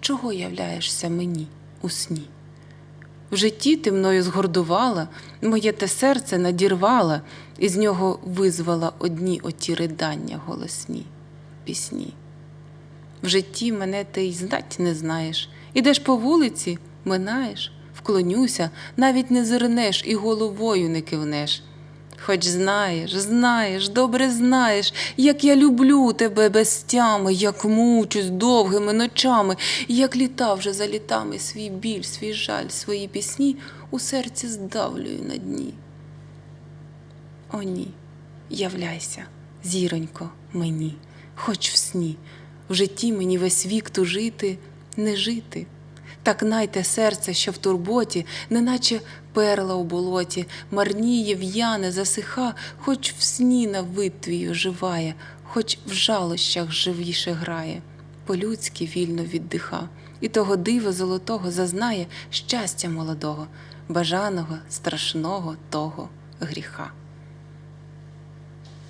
Чого являєшся мені у сні? В житті ти мною згордувала, моє те серце надірвала, і з нього визвала одні оті ридання голосні, пісні. В житті мене ти й знать не знаєш. Ідеш по вулиці, минаєш, вклонюся, навіть не зирнеш і головою не кивнеш. Хоч знаєш, знаєш, добре знаєш, як я люблю тебе без тями, як мучусь довгими ночами, як літа вже за літами свій біль, свій жаль, свої пісні у серці здавлюю на дні. О, ні, являйся, зіронько, мені, хоч в сні, в житті мені весь вік тужити, не жити. Так найте серце, що в турботі, неначе перла у болоті, марніє, в'яне, засиха, хоч в сні на вид твій оживає, хоч в жалощах живіше грає, по-людськи вільно віддиха, і того дива золотого зазнає щастя молодого, бажаного, страшного того гріха.